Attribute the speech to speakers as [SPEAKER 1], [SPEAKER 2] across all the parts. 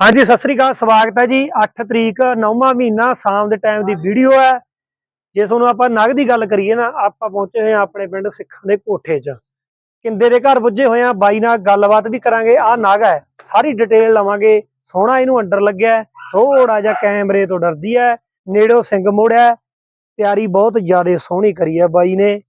[SPEAKER 1] ਹਾਂਜੀ ਸਤਿ ਸ੍ਰੀ ਅਕਾਲ ਸਵਾਗਤ ਹੈ ਜੀ। 8 ਤਰੀਕ 9ਵਾਂ ਮਹੀਨਾ ਸ਼ਾਮ ਦੇ ਟਾਈਮ ਦੀ ਵੀਡੀਓ ਹੈ। ਜੇ ਤੁਹਾਨੂੰ ਆਪਾਂ ਨਗ ਦੀ ਗੱਲ ਕਰੀਏ ਨਾ ਆਪਾਂ ਪਹੁੰਚੇ ਹੋਏ ਆ ਆਪਣੇ ਪਿੰਡ ਸਿੱਖਾਂ ਦੇ ਕੋਠੇ 'ਚ। ਕਿੰਦੇ ਦੇ ਘਰ ਪੁੱਜੇ ਹੋਏ ਆ ਬਾਈ ਨਾਲ ਗੱਲਬਾਤ ਵੀ ਕਰਾਂਗੇ। ਆਹ ਨਗ ਹੈ ਸਾਰੀ ਡਿਟੇਲ ਲਵਾਂਗੇ। ਸੋਹਣਾ ਇਹਨੂੰ ਅੰਡਰ ਲੱਗਿਆ ਹੈ, ਥੋੜਾ ਜਿਹਾ ਕੈਮਰੇ ਤੋਂ ਡਰਦੀ ਹੈ ਨੇੜੋਂ ਸਿੰਘ ਮੋੜਿਆ ਤਿਆਰੀ ਬਹੁਤ ਜ਼ਿਆਦਾ ਸੋਹਣੀ ਕਰੀ ਹੈ ਬਾਈ ਨੇ।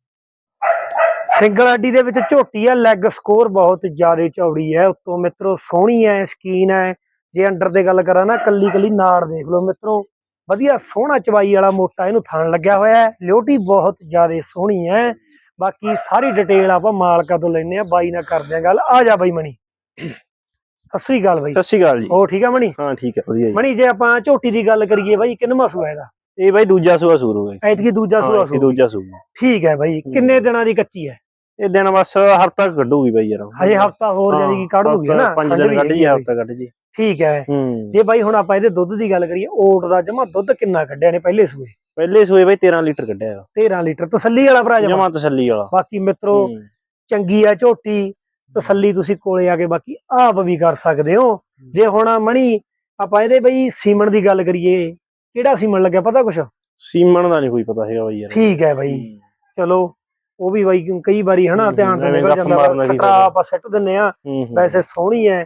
[SPEAKER 1] ਸਿੰਗਲ ਅੱਡੀ ਦੇ ਵਿੱਚ ਝੋਟੀ ਹੈ ਲੈਗ ਸਕੋਰ ਬਹੁਤ ਜ਼ਿਆਦਾ ਚੌੜੀ ਹੈ ਉੱਤੋਂ ਮਿੱਤਰੋ ਸੋਹਣੀ ਹੈ ਸਕੀਨ ਹੈ। ਜੇ ਅੰਡਰ ਦੇ ਗੱਲ ਕਰਾਂ ਨਾ ਕੱਲੀ ਕੱਲੀ ਨਾੜ ਦੇਖ ਲਓ ਮਿੱਤਰੋ। ਵਧੀਆ ਸੋਹਣਾ ਚਵਾਈ ਵਾਲਾ ਮੋਟਾ ਇਹਨੂੰ ਥਣ ਲੱਗਿਆ ਹੋਇਆ ਹੈ। ਲਿਓਟੀ ਬਹੁਤ ਜ਼ਿਆਦਾ ਸੋਹਣੀ ਹੈ। ਬਾਕੀ ਸਾਰੀ ਡਿਟੇਲ ਆਪਾਂ ਮਾਲਕਾ ਤੋਂ ਲੈਨੇ ਆ ਬਾਈ ਨਾਲ ਕਰਦੇ ਆ ਗੱਲ। ਆ ਜਾ ਬਾਈ ਮਣੀ ਸਤਿ ਸ੍ਰੀ ਅਕਾਲ ਬਾਈ।
[SPEAKER 2] ਸਤਿ ਸ਼੍ਰੀ ਅਕਾਲ ਜੀ।
[SPEAKER 1] ਹੋ ਠੀਕ ਆ ਮਣੀ
[SPEAKER 2] ਹਾਂ ਠੀਕ ਹੈ ਵਧੀਆ ਜੀ।
[SPEAKER 1] ਮਣੀ ਜੇ ਆਪਾਂ ਝੋਟੀ ਦੀ ਗੱਲ ਕਰੀਏ ਬਾਈ ਕਿੰਨਵਾਂ ਸੂਆ ਇਹਦਾ?
[SPEAKER 2] ਇਹ ਬਾਈ ਦੂਜਾ ਸੂਆ ਸ਼ੁਰੂ ਹੋਇਆ
[SPEAKER 1] ਐਤਕੀ ਦੂਜਾ ਸੂਆ
[SPEAKER 2] ਹਾਂ,
[SPEAKER 1] ਸੂਆ
[SPEAKER 2] ਦੂਜਾ ਸੂਆ।
[SPEAKER 1] ਠੀਕ ਹੈ ਬਾਈ। ਕਿੰਨੇ ਦਿਨਾਂ ਦੀ ਕੱਚੀ ਹੈ?
[SPEAKER 2] ਇਹ ਦਿਨ ਬਸ ਹਫਤਾ ਕੱਢੂਗੀ ਬਾਈ ਯਾਰ।
[SPEAKER 1] ਹਜੇ ਹਫਤਾ ਹੋਰ ਜਾਨੀ ਕਿ ਕੱਢ ਦੂਗੀ ਨਾ?
[SPEAKER 2] ਪੰਜ ਦਿਨ ਕੱਢ ਜੀ। ਹਫਤਾ ਕੱਢ ਜੀ।
[SPEAKER 1] ਠੀਕ ਹੈ।
[SPEAKER 2] ਹੂੰ।
[SPEAKER 1] ਜੇ ਬਾਈ ਹੁਣ ਆਪਾਂ ਇਹਦੇ ਦੁੱਧ ਦੀ ਗੱਲ ਕਰੀਏ ਓਟ ਦਾ ਜਮਾ ਦੁੱਧ ਕਿੰਨਾ ਕੱਢਿਆ ਨੇ ਪਹਿਲੇ ਸੂਏ?
[SPEAKER 2] ਪਹਿਲੇ ਸੂਏ ਬਾਈ 13 ਲੀਟਰ ਕੱਢਿਆ
[SPEAKER 1] 13 ਲੀਟਰ ਤਸੱਲੀ ਵਾਲਾ ਭਰਾ ਜਮਾ।
[SPEAKER 2] ਜਮਾ ਤਸੱਲੀ ਵਾਲਾ।
[SPEAKER 1] ਬਾਕੀ ਮਿੱਤਰੋ
[SPEAKER 2] ਹੂੰ।
[SPEAKER 1] ਚੰਗੀ ਆ ਝੋਟੀ ਤਸੱਲੀ ਤੁਸੀਂ ਕੋਲੇ ਆ ਕੇ ਬਾਕੀ ਆਪ ਵੀ ਕਰ ਸਕਦੇ ਹੋ। ਜੇ ਹੁਣ ਮਣੀ ਆਪਾਂ ਇਹਦੇ ਬਈ ਸੀਮਨ ਦੀ ਗੱਲ ਕਰੀਏ ਕਿਹੜਾ ਸੀਮਨ ਲੱਗਿਆ ਪਤਾ ਕੁਛ?
[SPEAKER 2] ਸੀਮਨ ਦਾ ਨਹੀਂ ਕੋਈ ਪਤਾ ਹੈਗਾ ਬਾਈ ਯਾਰ।
[SPEAKER 1] ਠੀਕ ਹੈ ਬਈ। ਚਲੋ ਉਹ ਵੀ ਬਾਈ ਕਈ ਵਾਰੀ ਹਨਾ ਧਿਆਨ ਤੋਂ
[SPEAKER 2] ਐਵੇਂ
[SPEAKER 1] ਨਿਕਲ
[SPEAKER 2] ਗੱਪ
[SPEAKER 1] ਜਾਂਦਾ
[SPEAKER 2] ਮਾਰਨ ਦਾ ਕੀ
[SPEAKER 1] ਸਟਰਾ
[SPEAKER 2] ਫਾਇਦਾ।
[SPEAKER 1] ਆਪਾਂ ਸਿੱਟ ਦਿੰਨੇ ਆ
[SPEAKER 2] ਹੂੰ, ਹੂੰ।
[SPEAKER 1] ਵੈਸੇ ਸੋਹਣੀ ਹੈ।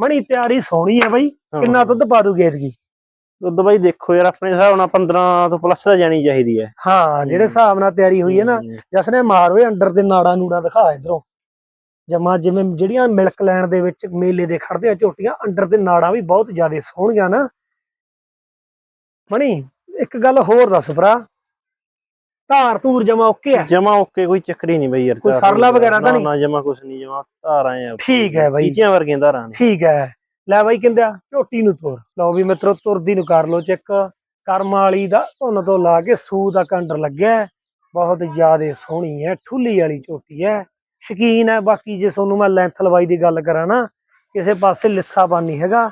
[SPEAKER 1] ਮਣੀ ਤਿਆਰੀ ਸੋਹਣੀ ਹੈ ਬਾਈ। ਕਿੰਨਾ ਦੁੱਧ ਪਾ ਦੂਗੀ ਐਤਕੀ?
[SPEAKER 2] ਦੁੱਧ ਬਾਈ ਦੇਖੋ ਯਾਰ ਆਪਣੇ ਹਿਸਾਬ ਨਾਲ 15 ਤੋਂ ਪਲੱਸ ਦਾ ਜਾਣੀ ਚਾਹੀਦੀ ਹੈ
[SPEAKER 1] ਹਾਂ ਜਿਹੜੇ ਹਿਸਾਬ ਨਾਲ ਤਿਆਰੀ ਹੋਈ ਹੈ ਨਾ
[SPEAKER 2] ਹੂੰ।
[SPEAKER 1] ਜਸਨੇ ਮਾਰ ਓਏ ਅੰਡਰ ਤੇ ਨਾੜਾ ਨੂੜਾ ਦਿਖਾ ਇਧਰੋਂ। ਜਮਾ ਜਿਵੇਂ ਜਿਹੜੀਆਂ ਮਿਲਕ ਲੈਣ ਦੇ ਵਿੱਚ ਮੇਲੇ ਦੇ ਖੜਦੇ ਆ ਝੋਟੀਆਂ ਅੰਡਰ ਤੇ ਨਾੜਾਂ ਵੀ ਬਹੁਤ ਜ਼ਿਆਦਾ ਸੋਹਣੀਆਂ ਨਾ। ਮਣੀ ਇੱਕ ਗੱਲ ਹੋਰ ਦੱਸ ਭਰਾ। ਧਾਰ ਧੂਰ ਜਮਾ ਓਕੇ ਆ
[SPEAKER 2] ਜਮਾ ਓਕੇ ਕੋਈ ਚੱਕਰ ਨਹੀਂ ਬਾਈ ਯਾਰ
[SPEAKER 1] ਕੋਈ ਸਰਲਾ
[SPEAKER 2] ਦਾ।
[SPEAKER 1] ਵਗੈਰਾ ਤਾਂ ਨਹੀਂ?
[SPEAKER 2] ਨਾ ਜਮਾ ਕੁਛ ਨਹੀਂ ਜਮਾ ਧਾਰਾਂ ਆ
[SPEAKER 1] ਠੀਕ ਹੈ ਬਾਈ।
[SPEAKER 2] ਚੀਚੀਆਂ ਵਰਗੀਆਂ ਧਾਰਾਂ ਨੇ
[SPEAKER 1] ਠੀਕ ਹੈ ਲੈ ਬਾਈ ਕਹਿੰਦਾ ਝੋਟੀ ਨੂੰ ਤੋਰ ਲਓ ਵੀ ਮਿੱਤਰੋ ਤੁਰਦੀ ਨੂੰ ਕਰ ਲਓ ਚੈੱਕ ਕਰਮ ਵਾਲੀ ਦਾ ਧੁੰਨ ਤੋਂ ਲਾ ਕੇ ਸੂ ਤੱਕ ਅੰਡਰ ਲੱਗਿਆ। ਬਹੁਤ ਜ਼ਿਆਦਾ ਸੋਹਣੀ ਹੈ ਠੁੱਲੀ ਵਾਲੀ ਝੋਟੀ ਹੈ ਸ਼ਕੀਨ ਹੈ ਬਾਕੀ ਜੇ ਤੁਹਾਨੂੰ ਮੈਂ ਲੈਂਥ ਲਵਾਈ ਦੀ ਗੱਲ ਕਰਾਂ ਨਾ ਕਿਸੇ ਪਾਸੇ ਲਿੱਸਾਪਨ ਨਹੀਂ ਹੈਗਾ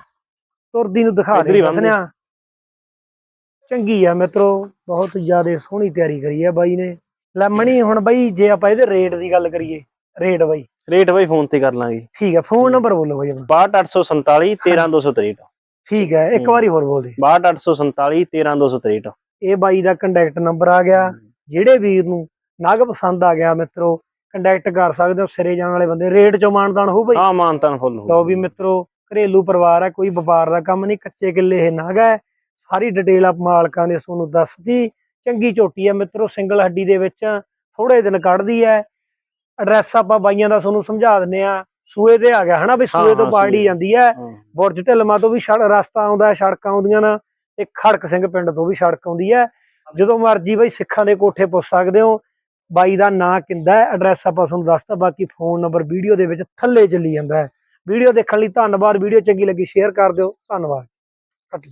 [SPEAKER 1] ਤੁਰਦੀ ਨੂੰ ਦਿਖਾ ਦੇ ਦੱਸਣਿਆ ਚੰਗੀ ਆ ਮਿੱਤਰੋ ਬਹੁਤ ਜ਼ਿਆਦਾ ਸੋਹਣੀ ਤਿਆਰੀ ਕਰੀ ਹੈ ਬਾਈ ਨੇ। ਲੈਮਣੀ ਹੁਣ ਬਾਈ ਜੇ ਆਪਾਂ ਇਹਦੇ ਰੇਟ ਦੀ ਗੱਲ ਕਰੀਏ ਰੇਟ ਬਾਈ।
[SPEAKER 2] ਰੇਟ ਬਾਈ ਫੋਨ ਤੇ ਕਰ ਲਾਂਗੇ।
[SPEAKER 1] ਠੀਕ ਹੈ ਫੋਨ ਨੰਬਰ ਬੋਲੋ ਬਾਈ ਆਪਣਾ।
[SPEAKER 2] 62847 13263
[SPEAKER 1] ਠੀਕ ਹੈ ਇੱਕ
[SPEAKER 2] ਹੂੰ।
[SPEAKER 1] ਵਾਰੀ ਹੋਰ ਬੋਲ ਦੇ
[SPEAKER 2] 62847 13263
[SPEAKER 1] ਇਹ ਬਾਈ ਦਾ ਕੰਟੈਕਟ ਨੰਬਰ ਆ ਗਿਆ। ਜਿਹੜੇ ਵੀਰ ਨੂੰ ਨਗ ਪਸੰਦ ਆ ਗਿਆ ਮਿੱਤਰੋ ਕੰਟੈਕਟ ਕਰ ਸਕਦੇ ਹੋ ਸਿਰੇ ਜਾਣ ਵਾਲੇ ਬੰਦੇ। ਰੇਟ ਚੋਂ ਮਾਨਦਾਨ ਹੋਊ ਬਾਈ?
[SPEAKER 2] ਹਾਂ ਮਾਨਤਾਨ ਫੁੱਲ
[SPEAKER 1] ਲਓ ਵੀ ਮਿੱਤਰੋ ਘਰੇਲੂ ਪਰਿਵਾਰ ਹੈ ਕੋਈ ਵਪਾਰ ਦਾ ਕੰਮ ਨਹੀਂ ਕੱਚੇ ਕਿੱਲੇ ਇਹ ਨਗ ਹੈ ਸਾਰੀ ਡਿਟੇਲ ਆਪ ਮਾਲਕਾਂ ਨੇ ਤੁਹਾਨੂੰ ਦੱਸਦੀ ਚੰਗੀ ਝੋਟੀ ਹੈ ਮਿੱਤਰੋ ਸਿੰਗਲ ਹੱਡੀ ਦੇ ਵਿੱਚ ਥੋੜੇ ਦਿਨ ਕੱਢਦੀ ਹੈ ਐਡਰੈਸ ਆਪਾਂ ਬਾਈਆਂ ਦਾ ਤੁਹਾਨੂੰ ਸਮਝਾ ਦਿੰਨੇ ਆ। ਸੂਏ ਤੇ ਆ ਗਿਆ ਹਨਾ ਵੀ ਸੂਏ ਤੋਂ ਬਾੜੀ। ਜਾਂਦੀ ਹੈ। ਬੁਰਜ ਢਿਲਮਾ ਤੋਂ ਵੀ ਸੜ ਰਸਤਾ ਆਉਂਦਾ ਸੜਕਾਂ ਆਉਂਦੀਆਂ ਨਾ ਤੇ ਖੜਕ ਸਿੰਘ ਪਿੰਡ ਤੋਂ ਵੀ ਸੜਕ ਆਉਂਦੀ ਹੈ ਜਦੋਂ ਮਰਜ਼ੀ ਬਈ ਸਿੱਖਾਂ ਦੇ ਕੋਠੇ ਪੁੱਛ ਸਕਦੇ ਹੋ ਬਾਈ ਦਾ ਨਾਂ ਕਿੰਦਾ ਹੈ ਐਡਰੈਸ ਆਪਾਂ ਤੁਹਾਨੂੰ ਦੱਸਤਾ ਬਾਕੀ ਫੋਨ ਨੰਬਰ ਵੀਡੀਓ ਦੇ ਵਿੱਚ ਥੱਲੇ ਚੱਲੀ ਜਾਂਦਾ ਹੈ ਵੀਡੀਓ ਦੇਖਣ ਲਈ ਧੰਨਵਾਦ ਵੀਡੀਓ ਚੰਗੀ ਲੱਗੀ ਸ਼ੇਅਰ ਕਰ ਦਿਓ ਧੰਨਵਾਦ। ਕੱਟ।